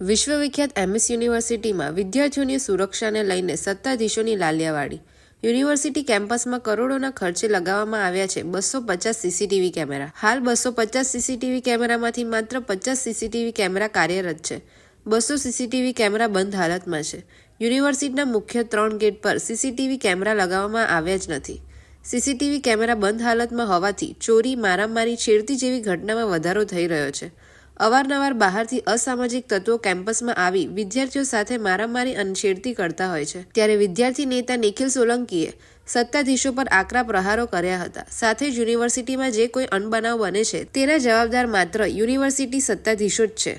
વિશ્વવિખ્યાત MS યુનિવર્સિટીમાં વિદ્યાર્થીઓની સુરક્ષાને લઈને સત્તાધીશોની લાલિયાવાડી. યુનિવર્સિટી કેમ્પસમાં કરોડોના ખર્ચે લગાવવામાં આવ્યા છે બસો પચાસ સીસીટીવી કેમેરા. હાલ બસો પચાસ સીસીટીવી કેમેરામાંથી માત્ર પચાસ સીસીટીવી કેમેરા કાર્યરત છે. બસો સીસીટીવી કેમેરા બંધ હાલતમાં છે. યુનિવર્સિટીના મુખ્ય ત્રણ ગેટ પર સીસીટીવી કેમેરા લગાવવામાં આવ્યા જ નથી. સીસીટીવી કેમેરા બંધ હાલતમાં હોવાથી ચોરી, મારામારી, છેડતી જેવી ઘટનામાં વધારો થઈ રહ્યો છે. અવારનવાર બહારથી અસામાજિક તત્વો કેમ્પસમાં આવી વિદ્યાર્થીઓ સાથે મારામારી અને છેડતી કરતા હોય છે. ત્યારે વિદ્યાર્થી નેતા નિખિલ સોલંકીએ સત્તાધીશો પર આકરા પ્રહારો કર્યા હતા. સાથે જ યુનિવર્સિટીમાં જે કોઈ અનબનાવ બને છે તેના જવાબદાર માત્ર યુનિવર્સિટી સત્તાધીશો જ છે.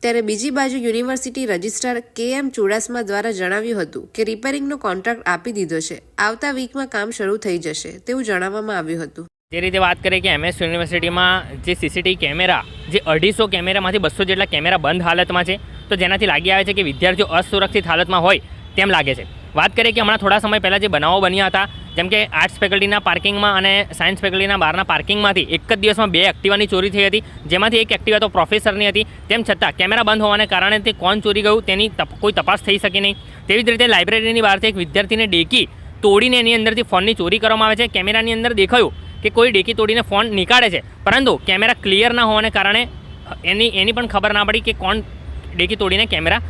ત્યારે બીજી બાજુ યુનિવર્સિટી રજિસ્ટ્રાર કે એમ ચુડાસમા દ્વારા જણાવ્યું હતું કે રિપેરિંગનો કોન્ટ્રાક્ટ આપી દીધો છે. આવતા વીકમાં કામ શરૂ થઈ જશે તેવું જણાવવામાં આવ્યું હતું. જે રીતે વાત કરીએ કે એમએસ યુનિવર્સિટીમાં જે સીસીટીવી કેમેરા, જે અઢીસો કેમેરામાંથી બસો જેટલા કેમેરા બંધ હાલતમાં છે, તો જેનાથી લાગી આવે છે કે વિદ્યાર્થીઓ અસુરક્ષિત હાલતમાં હોય તેમ લાગે છે. વાત કરીએ કે હમણાં થોડા સમય પહેલાં જે બનાવો બન્યા હતા, જેમ કે આર્ટ્સ ફેકલ્ટીના પાર્કિંગમાં અને સાયન્સ ફેકલ્ટીના બહારના પાર્કિંગમાંથી એક જ દિવસમાં બે એક્ટિવાની ચોરી થઈ હતી, જેમાંથી એક એક્ટિવા તો પ્રોફેસરની હતી, તેમ છતાં કેમેરા બંધ હોવાને કારણે તે કોણ ચોરી ગયું તેની કોઈ તપાસ થઈ શકી નહીં. તેવી જ રીતે લાઇબ્રેરીની બહારથી એક વિદ્યાર્થીને ડેકી તોડીને એની અંદરથી ફોનની ચોરી કરવામાં આવે છે. કેમેરાની અંદર દેખાયું કે કોઈ ડેકી તોડીને ફોન નીકાળે છે. પરંતુ કેમેરા ક્લિયર ના હોવાને કારણે, એની એની પણ ખબર ના પડી કે કોણ ડેકી તોડીને કેમેરા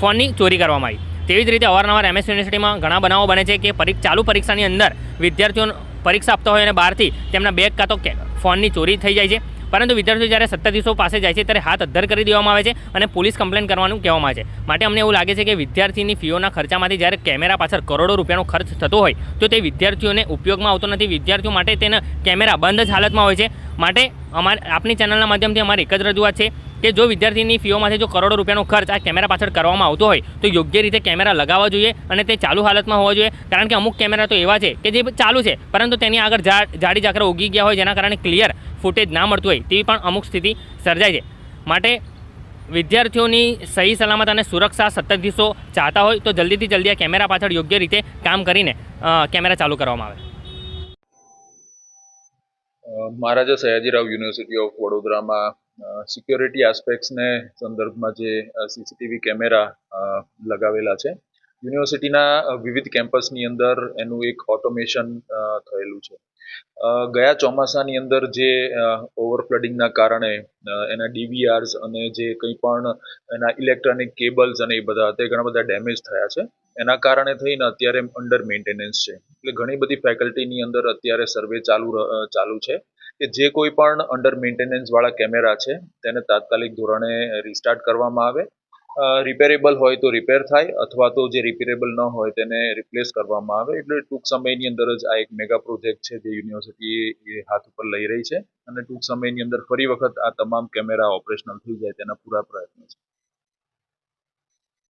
ફોનની ચોરી કરવામાં આવી. તેવી જ રીતે અવારનવાર એમએસ યુનિવર્સિટીમાં ઘણા બનાવો બને છે કે પરીક્ષ ચાલુ પરીક્ષાની અંદર વિદ્યાર્થીઓ પરીક્ષા આપતા હોય અને બહારથી તેમના બેગ કાં તો ફોનની ચોરી થઈ જાય છે. પરંતુ વિદ્યાર્થીઓ જ્યારે સત્તાધીશો પાસે જાય છે, ત્યારે હાથ અદ્ધર કરી દેવામાં આવે છે અને પોલીસ કમ્પ્લેન કરવાનું કહેવામાં આવે છે. માટે અમને એવું લાગે છે કે વિદ્યાર્થીની ફીઓના ખર્ચામાંથી જ્યારે કેમેરા પાછળ કરોડો રૂપિયાનો ખર્ચ થતો હોય, તો તે વિદ્યાર્થીઓને ઉપયોગમાં આવતો નથી. વિદ્યાર્થીઓ માટે તેના કેમેરા બંધ જ હાલતમાં હોય છે. માટે અમારે, આપની ચેનલના માધ્યમથી અમારી એક જ રજૂઆત છે કે જો વિદ્યાર્થીની ફીઓમાંથી જો કરોડો રૂપિયાનો ખર્ચ આ કેમેરા પાછળ કરવામાં આવતો હોય, તો યોગ્ય રીતે કેમેરા લગાવવા જોઈએ અને તે ચાલુ હાલતમાં હોવા જોઈએ. કારણ કે અમુક કેમેરા તો એવા છે કે જે ચાલુ છે, પરંતુ તેની આગળ ઝાડ ઝાકરા ઉગી ગયા હોય, જેના કારણે ક્લિયર ફૂટેજ ના મળતું હોય તેવી પણ અમુક સ્થિતિ સર્જાય છે. માટે વિદ્યાર્થીઓની સહી, સલામત અને સુરક્ષા સત્તાધીશો ચાહતા હોય તો જલ્દીથી જલ્દી આ કેમેરા પાછળ યોગ્ય રીતે કામ કરીને કેમેરા ચાલુ કરવામાં આવે. મહારાજા સયાજીરાવ યુનિવર્સિટી ઓફ વડોદરામાં સિક્યોરિટી આસ્પેક્ટ્સને સંદર્ભમાં જે સીસીટીવી કેમેરા લગાવેલા છે યુનિવર્સિટીના વિવિધ કેમ્પસની અંદર એનું એક ઓટોમેશન થયેલું છે. ગયા ચોમાસાની અંદર જે ઓવરફ્લડિંગના કારણે એના ડીવીઆર્સ અને જે કંઈ પણ એના ઇલેક્ટ્રોનિક કેબલ્સ અને એ બધા, તે ઘણા બધા ડેમેજ થયા છે. એના કારણે થઈને અત્યારે અંડર મેન્ટેનન્સ છે. એટલે ઘણી બધી ફેકલ્ટીની અંદર અત્યારે સર્વે ચાલુ ચાલુ છે કે જે કોઈ પણ અંડર મેન્ટેનન્સ વાળા કેમેરા છે, તેને તાત્કાલિક ધોરણે રિસ્ટાર્ટ કરવામાં આવે. રિપેરેબલ હોય તો રિપેર થાય અથવા તો જે રિપેરેબલ ન હોય તેને રિપ્લેસ કરવામાં આવે. એટલે ટૂંક સમયની અંદર જ આ એક મેગા પ્રોજેક્ટ છે જે યુનિવર્સિટી એ હાથ ઉપર લઈ રહી છે અને ટૂંક સમયની અંદર ફરી વખત આ તમામ કેમેરા ઓપરેશનલ થઈ જાય તેના પૂરા પ્રયત્નો છે.